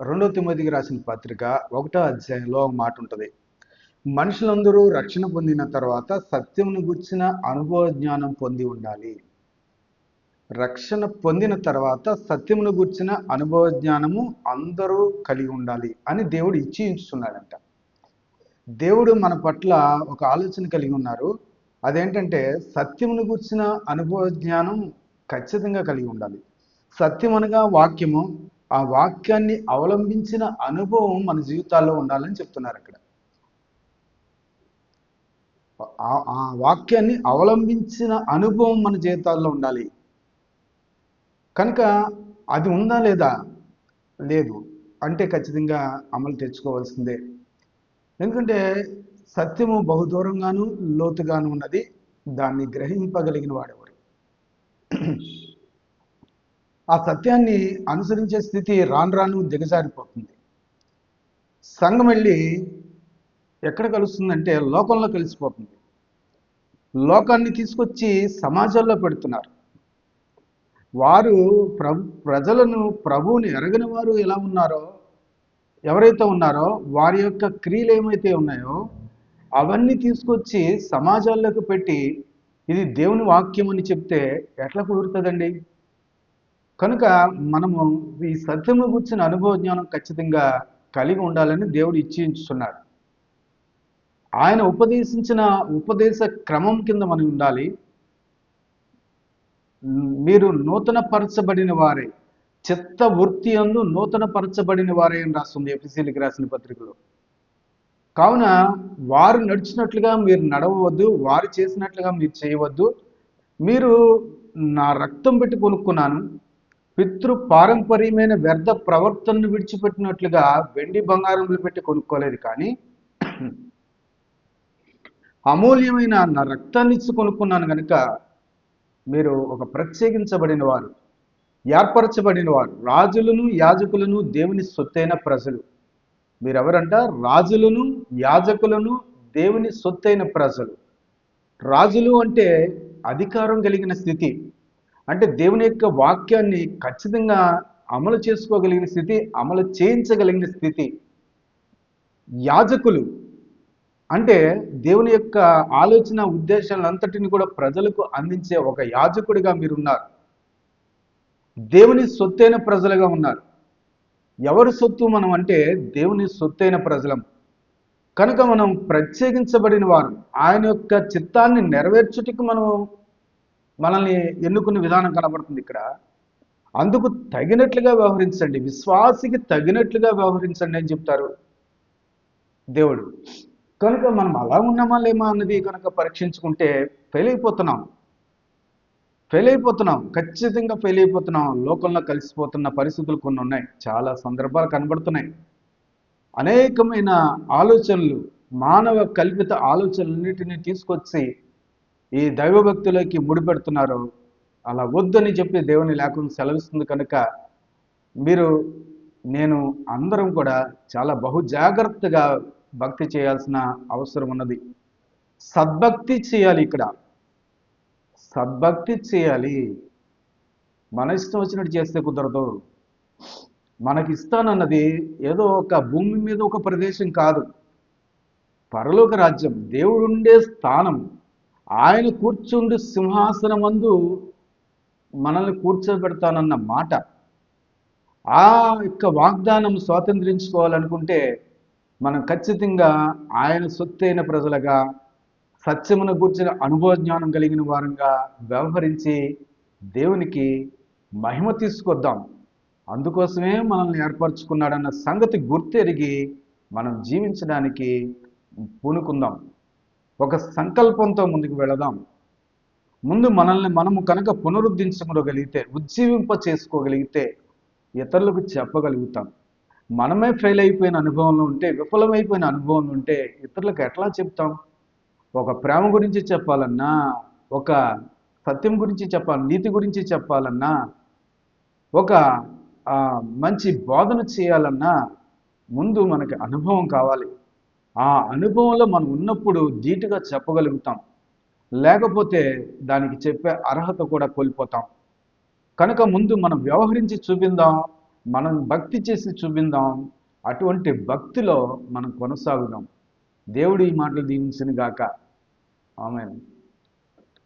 రెండో తిమ్మదికి రాసిన పత్రిక ఒకటో అధ్యాయంలో ఒక మాట ఉంటుంది. మనుషులందరూ రక్షణ పొందిన తర్వాత సత్యమును గుర్చిన అనుభవ జ్ఞానం పొంది ఉండాలి. రక్షణ పొందిన తర్వాత సత్యమును గుర్చిన అనుభవ జ్ఞానము అందరూ కలిగి ఉండాలి అని దేవుడు ఇచ్చి దేవుడు మన పట్ల ఒక ఆలోచన కలిగి ఉన్నారు. అదేంటంటే సత్యమును గుర్చిన అనుభవ జ్ఞానం ఖచ్చితంగా కలిగి ఉండాలి. సత్యం అనగా వాక్యము ఆ వాక్యాన్ని అవలంబించిన అనుభవం మన జీవితాల్లో ఉండాలని చెప్తున్నారు అక్కడ. ఆ- వాక్యాన్ని అవలంబించిన అనుభవం మన జీవితాల్లో ఉండాలి. కనుక అది ఉందా లేదా? లేదు. అంటే ఖచ్చితంగా అమలు తెచ్చుకోవాల్సిందే. ఎందుకంటే సత్యము బహుదూరంగాను లోతుగాను ఉన్నది. దాన్ని గ్రహింపగలిగిన వాడెవరు? ఆ సత్యాన్ని అనుసరించే స్థితి రాను రాను దిగజారిపోతుంది. సంఘం వెళ్ళి ఎక్కడ కలుస్తుందంటే లోకంలో కలిసిపోతుంది. లోకాన్ని తీసుకొచ్చి సమాజంలో పెడుతున్నారు. వారు ప్రభు ప్రజలను ప్రభువుని ఎరగని వారు ఎలా ఉన్నారో ఎవరైతే ఉన్నారో వారి యొక్క క్రియలు ఏమైతే ఉన్నాయో అవన్నీ తీసుకొచ్చి సమాజాల్లోకి పెట్టి ఇది దేవుని వాక్యం అని చెప్తే ఎట్లా కుదురుతుందండి? కనుక మనము ఈ సత్యము గుర్చిన అనుభవ జ్ఞానం ఖచ్చితంగా కలిగి ఉండాలని దేవుడు ఇచ్చించుతున్నాడు ఆయన ఉపదేశించిన ఉపదేశ క్రమం కింద మనం ఉండాలి. మీరు నూతన పరచబడిన వారే చిత్త వృత్తి అందు నూతన పరచబడిన వారే అని రాస్తుంది ఎఫ్సీలకి రాసిన పత్రికలో. కావున వారు నడిచినట్లుగా మీరు నడవద్దు వారు చేసినట్లుగా మీరు చేయవద్దు. మీరు నా రక్తం పెట్టి కొనుక్కున్నాను పితృ పారంపర్యమైన వ్యర్థ ప్రవర్తనను విడిచిపెట్టినట్లుగా వెండి బంగారంలో పెట్టి కొనుక్కోలేదు కానీ అమూల్యమైన నా రక్తాన్ని ఇచ్చి కొనుక్కున్నాను కనుక మీరు ఒక ప్రత్యేకించబడిన వారు ఏర్పరచబడిన వారు రాజులను యాజకులను దేవుని సొత్తైన ప్రజలు. మీరెవరంట? రాజులను యాజకులను దేవుని సొత్తైన ప్రజలు. రాజులు అంటే అధికారం కలిగిన స్థితి. అంటే దేవుని యొక్క వాక్యాన్ని ఖచ్చితంగా అమలు చేసుకోగలిగిన స్థితి అమలు చేయించగలిగిన స్థితి. యాజకులు. అంటే దేవుని యొక్క ఆలోచన ఉద్దేశాలంతటిని కూడా ప్రజలకు అందించే ఒక యాజకుడిగా మీరున్నారు. దేవుని సొత్తైన ప్రజలుగా ఉన్నారు. ఎవరి సొత్తు మనం అంటే దేవుని సొత్తైన ప్రజలం. కనుక మనం ప్రత్యేకించబడిన వారు. ఆయన యొక్క చిత్తాన్ని నెరవేర్చుటకు మనం మనల్ని ఎన్నుకున్న విధానం కనబడుతుంది ఇక్కడ. అందుకు తగినట్లుగా వ్యవహరించండి. విశ్వాసికి తగినట్లుగా వ్యవహరించండి అని చెప్తారు దేవుడు. కనుక మనం అలా ఉన్నామా లేమా అన్నది కనుక పరీక్షించుకుంటే ఫెయిల్ అయిపోతున్నాం. ఫెయిల్ అయిపోతున్నాం. ఖచ్చితంగా ఫెయిల్ అయిపోతున్నాం. లోకంలో కలిసిపోతున్న పరిస్థితులు కొన్ని ఉన్నాయి. చాలా సందర్భాలు కనబడుతున్నాయి. అనేకమైన ఆలోచనలు మానవ కల్పిత ఆలోచనలన్నిటిని తీసుకొచ్చి ఈ దైవభక్తులకి ముడిపెడుతున్నారు అలా వద్దని చెప్పి దేవుని లేకుండా సెలవిస్తుంది కనుక మీరు నేను అందరం కూడా చాలా బహు జాగ్రత్తగా భక్తి చేయాల్సిన అవసరం ఉన్నది. సద్భక్తి చేయాలి ఇక్కడ. సద్భక్తి చేయాలి. మన ఇష్టం వచ్చినట్టు చేస్తే కుదరదు. మనకి ఇస్తానన్నది ఏదో ఒక భూమి మీద ఒక ప్రదేశం కాదు. పరలోక రాజ్యం దేవుడుండే స్థానం. ఆయన కూర్చుండి సింహాసనమందు మనల్ని కూర్చోబెడతానన్న మాట. ఆ యొక్క వాగ్దానం స్వాతంత్రించుకోవాలనుకుంటే మనం ఖచ్చితంగా ఆయన సొత్తైన ప్రజలుగా సత్యమును గూర్చిన అనుభవ జ్ఞానం కలిగిన వారంగా వ్యవహరించి దేవునికి మహిమ తీసుకొద్దాం. అందుకోసమే మనల్ని ఏర్పరచుకున్నాడన్న సంగతి గుర్తెరిగి మనం జీవించడానికి పూనుకుందాం. ఒక సంకల్పంతో ముందుకు వెళదాం. ముందు మనల్ని మనము కనుక పునరుద్ధరించుకోగలిగితే ఉజ్జీవింప చేసుకోగలిగితే ఇతరులకు చెప్పగలుగుతాం. మనమే ఫెయిల్ అయిపోయిన అనుభవంలో ఉంటే విఫలమైపోయిన అనుభవంలో ఉంటే ఇతరులకు ఎట్లా చెప్తాం? ఒక ప్రేమ గురించి చెప్పాలన్నా ఒక సత్యం గురించి చెప్పాలి నీతి గురించి చెప్పాలన్నా ఒక మంచి బోధన చేయాలన్నా ముందు మనకి అనుభవం కావాలి. ఆ అనుభవంలో మనం ఉన్నప్పుడు ధీటుగా చెప్పగలుగుతాం. లేకపోతే దానికి చెప్పే అర్హత కూడా కోల్పోతాం. కనుక ముందు మనం వ్యవహరించి చూపిందాం మనం భక్తి చేసి చూపిందాం అటువంటి భక్తిలో మనం కొనసాగుదాం. దేవుడు ఈ మాటలు దీవించిన గాక. ఆమె